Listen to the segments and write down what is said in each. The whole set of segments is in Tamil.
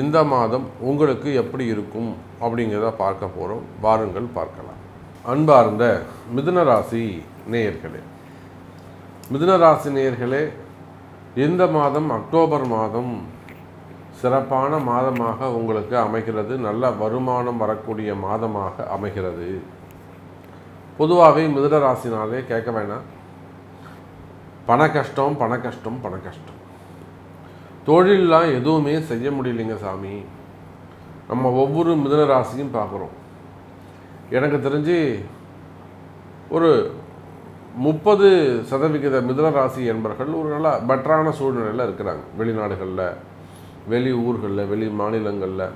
இந்த மாதம் உங்களுக்கு எப்படி இருக்கும் அப்படிங்கிறத பார்க்க போகிறோம் வாருங்கள் பார்க்கலாம். அன்பார்ந்த மிதுனராசி நேயர்களே மிதுனராசி நேயர்களே இந்த மாதம் அக்டோபர் மாதம் சிறப்பான மாதமாக உங்களுக்கு அமைகிறது. நல்ல வருமானம் வரக்கூடிய மாதமாக அமைகிறது. பொதுவாகவே மிதுன ராசினாலே கேட்க வேணாம். பண கஷ்டம் பண கஷ்டம் பண கஷ்டம். தொழிலெலாம் எதுவுமே செய்ய முடியலைங்க சாமி. நம்ம ஒவ்வொரு மிதுன ராசியும் பார்க்குறோம். எனக்கு தெரிஞ்சு ஒரு முப்பது சதவிகித மிதுன ராசி என்பர்கள் ஒரு நல்ல பெட்டரான சூழ்நிலையில் இருக்கிறாங்க. வெளிநாடுகளில் வெளி ஊர்களில் வெளி மாநிலங்களில்.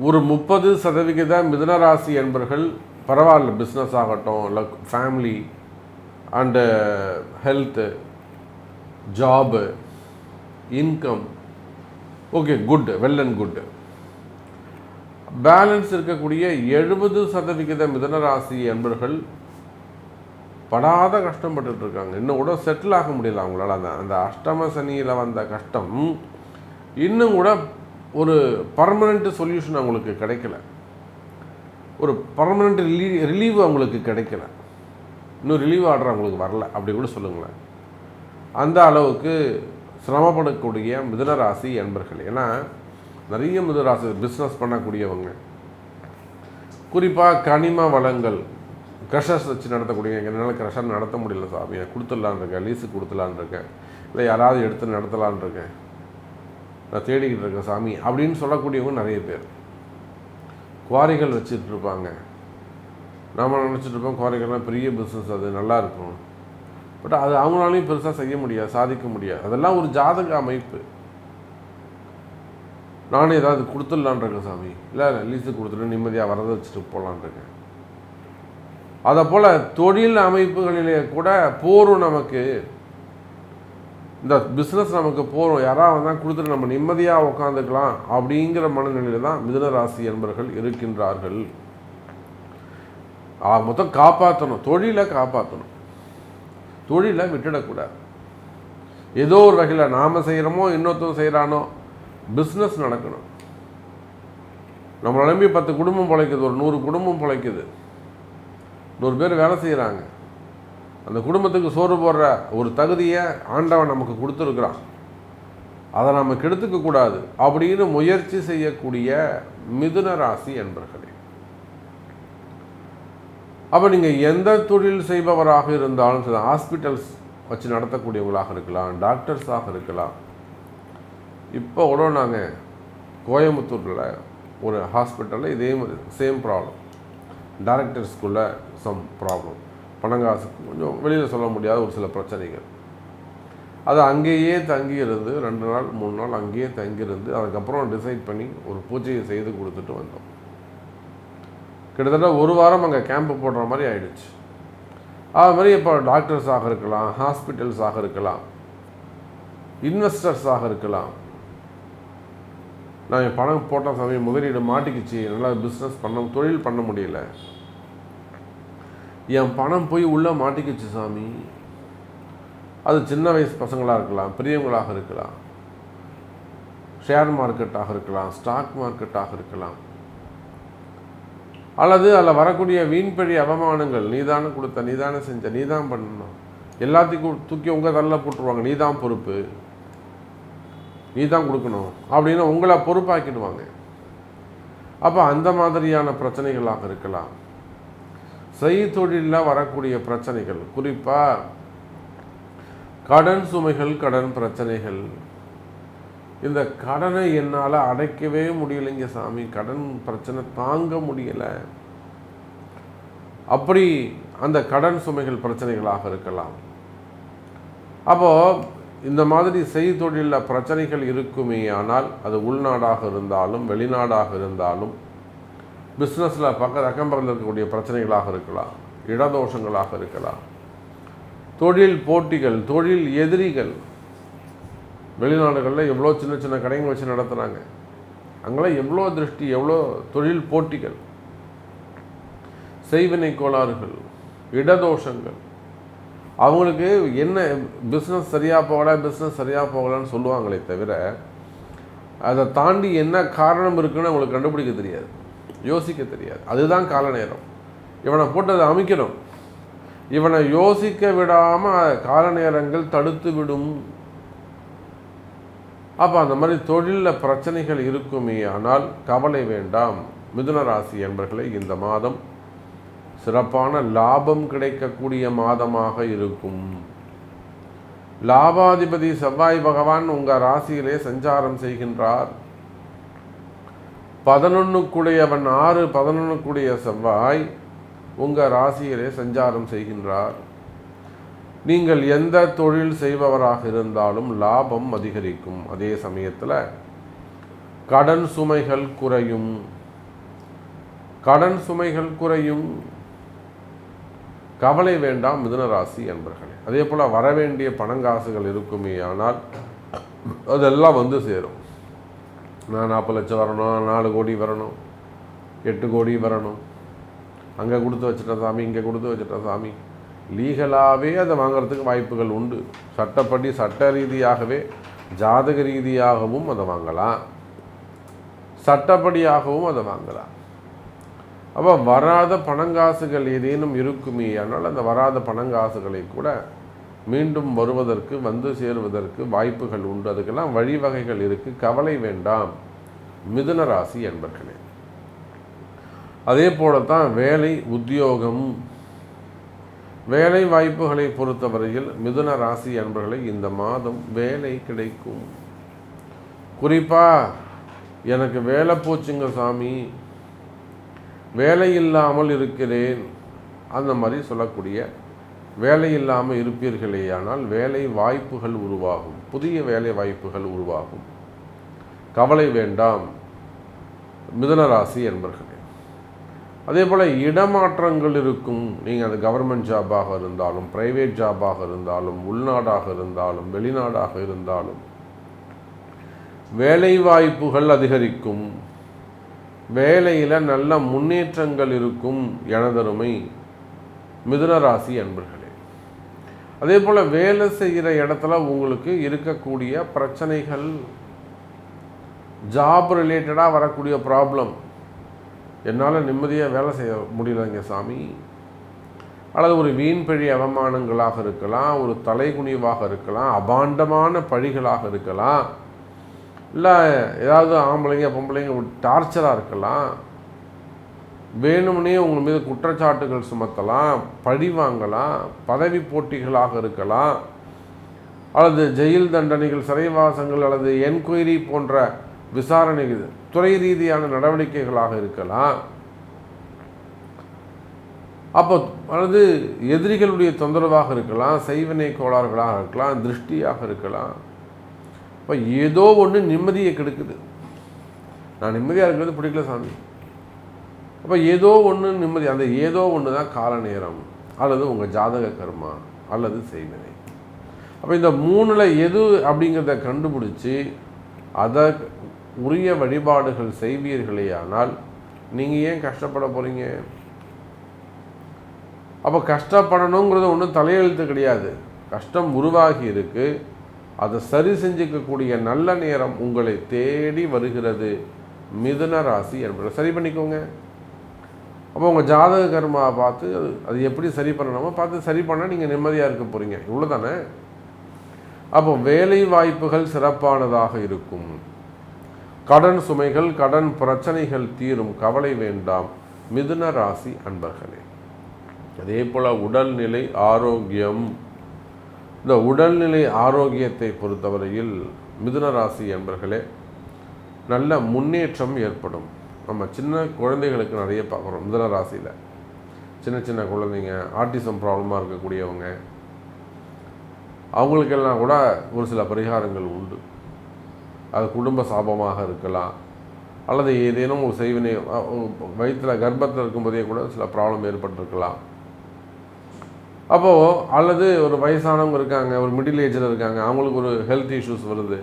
ஒரு முப்பது சதவிகித மிதுன ராசி என்பர்கள் பரவாயில்ல பிஸ்னஸ் ஆகட்டும் இல்லை family and health job income okay good well and good balance இருக்கக்கூடிய எழுபது சதவிகித மிதனராசி என்பர்கள் படாத கஷ்டப்பட்டுட்டு இருக்காங்க இன்னும் கூட செட்டில் ஆக முடியல அவங்களால அந்த அந்த அஷ்டம சனியில் வந்த கஷ்டம் இன்னும் கூட ஒரு பர்மனண்ட் சொல்யூஷன் அவங்களுக்கு கிடைக்கல. ஒரு பர்மனண்ட் ரிலீ ரிலீவ் அவங்களுக்கு கிடைக்கல. இன்னும் ரிலீவ் ஆர்டர் அவங்களுக்கு வரல. அப்படி கூட சொல்லுங்களேன். அந்த அளவுக்கு சிரமப்படக்கூடிய மிதுனராசி என்பர்கள். ஏன்னா நிறைய மிதுனராசி பிஸ்னஸ் பண்ணக்கூடியவங்க. குறிப்பாக கனிம வளங்கள் க்ரஷர்ஸ் வச்சு நடத்தக்கூடிய என்னால் க்ரஷர் நடத்த முடியல சாமி. கொடுத்துடலான் இருக்கேன் லீஸு கொடுத்துலான் இருக்கேன். இல்லை யாராவது எடுத்து நடத்தலான் இருக்கேன். நான் தேடிக்கிட்டு இருக்கேன் சாமி அப்படின்னு சொல்லக்கூடியவங்க நிறைய பேர். குவாரிகள் வச்சுட்டு இருப்பாங்க. நம்ம நினச்சிட்டு இருப்போம் குவாரிகள்லாம் பெரிய பிஸ்னஸ் அது நல்லா இருக்கும். பட் அது அவங்களாலையும் பெருசாக செய்ய முடியாது சாதிக்க முடியாது. அதெல்லாம் ஒரு ஜாதக அமைப்பு. நானே ஏதாவது கொடுத்துடலான் இருக்கேன் சாமி. இல்லை லீஸு கொடுத்துட்டு நிம்மதியாக வரத வச்சுட்டு போகலான் இருக்கேன். அதை போல் தொழில் அமைப்புகளிலே கூட போரும் நமக்கு. இந்த பிஸ்னஸ் நமக்கு போகிறோம் யாராவது வந்தால் கொடுத்துட்டு நம்ம நிம்மதியாக உட்காந்துக்கலாம் அப்படிங்கிற மனநிலையில் தான் மிதனராசி என்பர்கள் என்பவர்கள் இருக்கின்றார்கள் மொத்தம் காப்பாற்றணும் தொழிலை காப்பாற்றணும் தொழிலை விட்டுடக்கூடாது. ஏதோ ஒரு வகையில் நாம் செய்கிறோமோ இன்னொருத்தர் செய்கிறானோ பிஸ்னஸ் நடக்கணும். நம்மளை நம்பி பத்து குடும்பம் பிழைக்குது ஒரு நூறு குடும்பம் பிழைக்குது. நூறு பேர் வேலை செய்கிறாங்க அந்த குடும்பத்துக்கு சோறு போடுற ஒரு தகுதியை ஆண்டவன் நமக்கு கொடுத்துருக்குறான். அதை நம்ம கெடுத்துக்க கூடாது. அப்படின்னு முயற்சி செய்யக்கூடிய மிதுன ராசி என்பர்களே. அப்போ நீங்கள் எந்த தொழில் செய்பவராக இருந்தாலும் சரி ஹாஸ்பிட்டல்ஸ் வச்சு நடத்தக்கூடியவங்களாக இருக்கலாம் டாக்டர்ஸாக இருக்கலாம். இப்போ கூட நாங்கள் கோயம்புத்தூரில் ஒரு ஹாஸ்பிட்டலில் இதே மாதிரி சேம் ப்ராப்ளம் டேரக்டர்ஸ்குள்ளே சம் ப்ராப்ளம் பணங்காசுக்கு கொஞ்சம் வெளியில் சொல்ல முடியாத ஒரு சில பிரச்சனைகள். அது அங்கேயே தங்கியிருந்து ரெண்டு நாள் மூணு நாள் அங்கேயே தங்கியிருந்து அதுக்கப்புறம் டிசைட் பண்ணி ஒரு பூஜையை செய்து கொடுத்துட்டு வந்தோம். கிட்டத்தட்ட ஒரு வாரம் அங்கே கேம்ப் போடுற மாதிரி ஆயிடுச்சு. அது மாதிரி இப்போ டாக்டர்ஸாக இருக்கலாம் ஹாஸ்பிட்டல்ஸாக இருக்கலாம் இன்வெஸ்டர்ஸாக இருக்கலாம். நான் என் பணம் போட்ட சமயம் முதலீடு மாட்டிக்கிச்சு நல்லா பிஸ்னஸ் பண்ண தொழில் பண்ண முடியல. என் பணம் போய் உள்ளே மாட்டிக்கிச்சு சாமி. அது சின்ன வயசு பசங்களாக இருக்கலாம் பெரியவங்களாக இருக்கலாம். ஷேர் மார்க்கெட்டாக இருக்கலாம் ஸ்டாக் மார்க்கெட்டாக இருக்கலாம். அல்லது அதில் வரக்கூடிய வீண்பழி அவமானங்கள் நீதான கொடுத்த நீதான செஞ்ச நீதான் பண்ணணும். எல்லாத்தையும் தூக்கி உங்கள் தள்ள போட்டுருவாங்க. நீதான் பொறுப்பு. நீ தான் கொடுக்கணும். அப்படின்னு உங்களை பொறுப்பாக்கிடுவாங்க. அப்போ அந்த மாதிரியான பிரச்சனைகளாக இருக்கலாம். செய் தொழிலில் வரக்கூடிய பிரச்சனைகள். குறிப்பாக கடன் சுமைகள் கடன் பிரச்சனைகள். இந்த கடனை என்னால் அடைக்கவே முடியலைங்க சாமி. கடன் பிரச்சனை தாங்க முடியலை. அப்படி அந்த கடன் சுமைகள் பிரச்சனைகளாக இருக்கலாம். அப்போது இந்த மாதிரி செய்தொழிலில் பிரச்சனைகள் இருக்குமே ஆனால் அது உள்நாடாக இருந்தாலும் வெளிநாடாக இருந்தாலும் பிஸ்னஸில் பக்க அக்கம்பக்கத்தில் இருக்கக்கூடிய பிரச்சனைகளாக இருக்கலாம் இடதோஷங்களாக இருக்கலாம். தொழில் போட்டிகள் தொழில் எதிரிகள் வெளிநாடுகளில் எவ்வளோ சின்ன சின்ன கடைகள் வச்சு நடத்துகிறாங்க அங்கெல்லாம் எவ்வளோ திருஷ்டி எவ்வளோ தொழில் போட்டிகள். செய்வினை கோளாறுகள் இடதோஷங்கள். அவங்களுக்கு என்ன பிஸ்னஸ் சரியாக போகலை பிஸ்னஸ் சரியாக போகலான்னு சொல்லுவாங்களே தவிர அதை தாண்டி என்ன காரணம் இருக்குன்னு அவங்களுக்கு கண்டுபிடிக்க தெரியாது. யோசிக்க தெரியாது. அதுதான் கால நேரம். இவனை போட்டு அதை அமைக்கணும். இவனை யோசிக்க விடாமல் கால நேரங்கள் தடுத்து விடும் அப்போ அந்த மாதிரி தொழிலில் பிரச்சனைகள் இருக்குமே ஆனால் கவலை வேண்டாம். மிதுன ராசி என்பர்களை இந்த மாதம் சிறப்பான லாபம் கிடைக்கக்கூடிய மாதமாக இருக்கும். லாபாதிபதி செவ்வாய் பகவான் உங்கள் ராசியிலே சஞ்சாரம் செய்கின்றார். பதினொன்றுக்குடையவன் ஆறு பதினொன்றுக்குடைய செவ்வாய் உங்கள் ராசியிலே சஞ்சாரம் செய்கின்றார். நீங்கள் எந்த தொழில் செய்பவராக இருந்தாலும் லாபம் அதிகரிக்கும். அதே சமயத்தில் கடன் சுமைகள் குறையும். கடன் சுமைகள் குறையும். கவலை வேண்டாம் மிதுனராசி என்பர்களே அதே போல் வரவேண்டிய பணங்காசுகள் இருக்குமே ஆனால் அதெல்லாம் வந்து சேரும். நான் நாற்பது லட்சம் வரணும் நாலு கோடி வரணும் எட்டு கோடி வரணும். அங்கே கொடுத்து வச்சுட்ட சாமி இங்கே கொடுத்து வச்சுட்ட சாமி. லீகலாகவே அதை வாங்குறதுக்கு வாய்ப்புகள் உண்டு. சட்டப்படி சட்ட ரீதியாகவே ஜாதக ரீதியாகவும் அதை வாங்கலாம். சட்டப்படியாகவும் அதை வாங்கலாம். அப்போ வராத பணங்காசுகள் ஏதேனும் இருக்குமே ஆனால் அந்த வராத பணங்காசுகளை கூட மீண்டும் வருவதற்கு வந்து சேருவதற்கு வாய்ப்புகள் உண்டு. அதுக்கெல்லாம் வழிவகைகள் இருக்குது கவலை வேண்டாம். மிதுன ராசி என்பர்களே. அதே போலத்தான் வேலை உத்தியோகம் வேலை வாய்ப்புகளை பொறுத்தவரையில் மிதுன ராசி அன்பர்களை இந்த மாதம் வேலை கிடைக்கும். குறிப்பாக எனக்கு வேலை போச்சுங்க சாமி. வேலை இல்லாமல் இருக்கிறேன். அந்த மாதிரி சொல்லக்கூடிய வேலை இல்லாமல் இருப்பீர்களேயானால் வேலை வாய்ப்புகள் உருவாகும். புதிய வேலை வாய்ப்புகள் உருவாகும். கவலை வேண்டாம். மிதனராசி என்பர்களே அதே போல் இடமாற்றங்கள் இருக்கும். நீங்கள் அது கவர்மெண்ட் ஜாபாக இருந்தாலும் ப்ரைவேட் ஜாபாக இருந்தாலும் உள்நாடாக இருந்தாலும் வெளிநாடாக இருந்தாலும் வேலை வாய்ப்புகள் அதிகரிக்கும். வேலையில் நல்ல முன்னேற்றங்கள் இருக்கும் எனதருமை மிதுனராசி அன்பர்களே. அதே போல் வேலை செய்கிற இடத்துல உங்களுக்கு இருக்கக்கூடிய பிரச்சனைகள் ஜாப் ரிலேட்டடாக வரக்கூடிய ப்ராப்ளம் என்னால் நிம்மதியாக வேலை செய்ய முடியலைங்க சாமி. அல்லது ஒரு வீண்பழி அவமானங்களாக இருக்கலாம் ஒரு தலைகுனிவாக இருக்கலாம் அபாண்டமான பழிகளாக இருக்கலாம் இல்லை ஏதாவது ஆம்பளைங்க பொம்பளைங்க டார்ச்சராக இருக்கலாம். வேணும்னே உங்கள் மீது குற்றச்சாட்டுகள் சுமத்தலாம் பழி வாங்கலாம் பதவி போட்டிகளாக இருக்கலாம். அல்லது ஜெயில் தண்டனைகள் சிறைவாசங்கள் அல்லது என்கொயரி போன்ற விசாரணைகள் துறை ரீதியான நடவடிக்கைகளாக இருக்கலாம். அப்போ அல்லது எதிரிகளுடைய தொந்தரவாக இருக்கலாம் செய்வினை கோளாறுகளாக இருக்கலாம் திருஷ்டியாக இருக்கலாம். இப்போ ஏதோ ஒன்று நிம்மதியை கெடுக்குது. நான் நிம்மதியாக இருக்கிறது பிடிக்கல சாமி. அப்போ ஏதோ ஒன்று நிம்மதி அந்த ஏதோ ஒன்று தான் கால நேரம் அல்லது உங்கள் ஜாதக கர்மா அல்லது செய்வினை. அப்போ இந்த மூணில் எது அப்படிங்கிறத கண்டுபிடிச்சி அதை உரிய வழிபாடுகள் செய்வீர்களே ஆனால் நீங்கள் ஏன் கஷ்டப்பட போகிறீங்க அப்போ கஷ்டப்படணுங்கிறது ஒன்றும் தலையெழுத்து கிடையாது. கஷ்டம் உருவாகி இருக்கு. அதை சரி செஞ்சுக்கக்கூடிய நல்ல நேரம் உங்களை தேடி வருகிறது. மிதுன ராசி என்பதை சரி பண்ணிக்கோங்க. அப்போ உங்கள் ஜாதக கர்மாவை பார்த்து அது அது எப்படி சரி பண்ணணுமோ பார்த்து சரி பண்ணால் நீங்கள் நிம்மதியாக இருக்க போகிறீங்க இவ்வளோ தானே அப்போ வேலை வாய்ப்புகள் சிறப்பானதாக இருக்கும். கடன் சுமைகள் கடன் பிரச்சனைகள் தீரும். கவலை வேண்டாம். மிதுன ராசி அன்பர்களே. அதே போல் உடல்நிலை ஆரோக்கியம். இந்த உடல்நிலை ஆரோக்கியத்தை பொறுத்தவரையில் மிதுன ராசி என்பர்களே நல்ல முன்னேற்றம் ஏற்படும். நம்ம சின்ன குழந்தைகளுக்கு நிறைய பார்க்குறோம் மிதுன ராசியில். சின்ன சின்ன குழந்தைங்க ஆட்டிசம் ப்ராப்ளமாக இருக்கக்கூடியவங்க. அவங்களுக்கெல்லாம் கூட ஒரு சில பரிகாரங்கள் உண்டு. அது குடும்ப சாபமாக இருக்கலாம். அல்லது ஏதேனும் ஒரு செய்வினை வயிற்றில் கர்ப்பத்தில் இருக்கும்போதே கூட சில ப்ராப்ளம் ஏற்பட்டிருக்கலாம். அப்போது அல்லது ஒரு வயசானவங்க இருக்காங்க ஒரு மிடில் ஏஜில் இருக்காங்க அவங்களுக்கு ஒரு ஹெல்த் இஷ்யூஸ் வருது.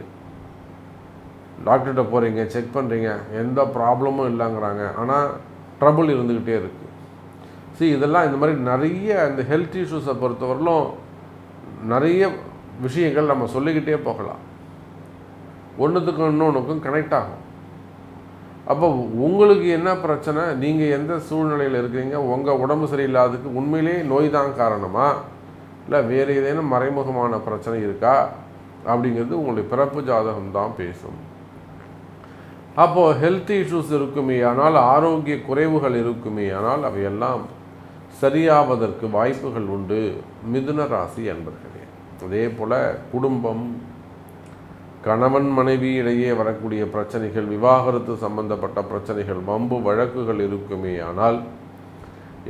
டாக்டர்கிட்ட போகிறீங்க செக் பண்ணுறீங்க எந்த ப்ராப்ளமும் இல்லைங்கிறாங்க. ஆனால் ட்ரபுள் இருந்துக்கிட்டே இருக்குது சி இதெல்லாம் இந்த மாதிரி நிறைய இந்த ஹெல்த் இஷ்யூஸை பொறுத்தவரையிலும் நிறைய விஷயங்கள் நம்ம சொல்லிக்கிட்டே போகலாம். ஒன்றுத்துக்கும் இன்னொன்றுக்கும் கனெக்ட் ஆகும். அப்போ உங்களுக்கு என்ன பிரச்சனை? நீங்கள் எந்த சூழ்நிலையில் இருக்கிறீங்க? உங்கள் உடம்பு சரியில்லாததுக்கு உண்மையிலே நோய் தான் காரணமா? இல்லை வேறு ஏதேனும் மறைமுகமான பிரச்சனை இருக்கா? அப்படிங்கிறது உங்களுடைய பிறப்பு ஜாதகம் தான் பேசும். அப்போது ஹெல்த் இஷ்யூஸ் இருக்குமே ஆனால் ஆரோக்கிய குறைவுகள் இருக்குமே ஆனால் அவையெல்லாம் சரியாவதற்கு வாய்ப்புகள் உண்டு. மிதுன ராசி என்பர்களே அதே போல் குடும்பம் கணவன் மனைவி இடையே வரக்கூடிய பிரச்சனைகள் விவாகரத்து சம்பந்தப்பட்ட பிரச்சனைகள் வம்பு வழக்குகள் இருக்குமே. ஆனால்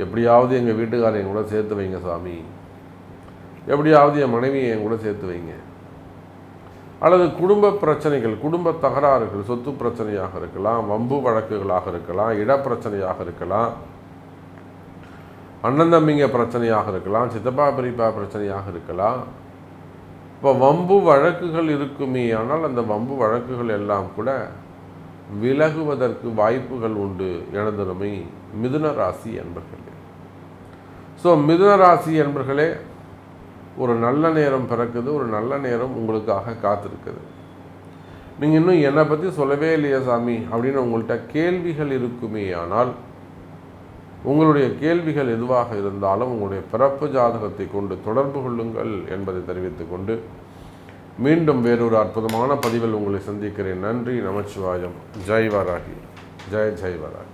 எப்படியாவது எங்கள் வீட்டுக்காரர் என் கூட சேர்த்து வைங்க சாமி. எப்படியாவது என் மனைவியை என் கூட சேர்த்து வைங்க. அல்லது குடும்ப பிரச்சனைகள் குடும்ப தகராறுகள் சொத்து பிரச்சனையாக இருக்கலாம் வம்பு வழக்குகளாக இருக்கலாம் இடப்பிரச்சனையாக இருக்கலாம் அண்ணன் தம்பிங்க பிரச்சனையாக இருக்கலாம் சித்தப்பா பெரியப்பா பிரச்சனையாக இருக்கலாம். இப்போ வம்பு வழக்குகள் இருக்குமே ஆனால் அந்த வம்பு வழக்குகள் எல்லாம் கூட விலகுவதற்கு வாய்ப்புகள் உண்டு எனதுமை மிதுன ராசி என்பர்களே ஸோ மிதுன ராசி என்பர்களே ஒரு நல்ல நேரம் பிறக்குது ஒரு நல்ல நேரம் உங்களுக்காக காத்திருக்குது. நீங்கள் இன்னும் என்னை பற்றி சொல்லவே இல்லையா சாமி அப்படின்னு உங்கள்கிட்ட கேள்விகள் இருக்குமே ஆனால் உங்களுடைய கேள்விகள் எதுவாக இருந்தாலும் உங்களுடைய பிறப்பு ஜாதகத்தை கொண்டு தொடர்பு கொள்ளுங்கள் என்பதை தெரிவித்துக் கொண்டு மீண்டும் வேறொரு அற்புதமான பதிவில் உங்களை சந்திக்கிறேன். நன்றி நமச்சிவாயம். ஜெய் வராகி ஜெய் ஜெய் வராகி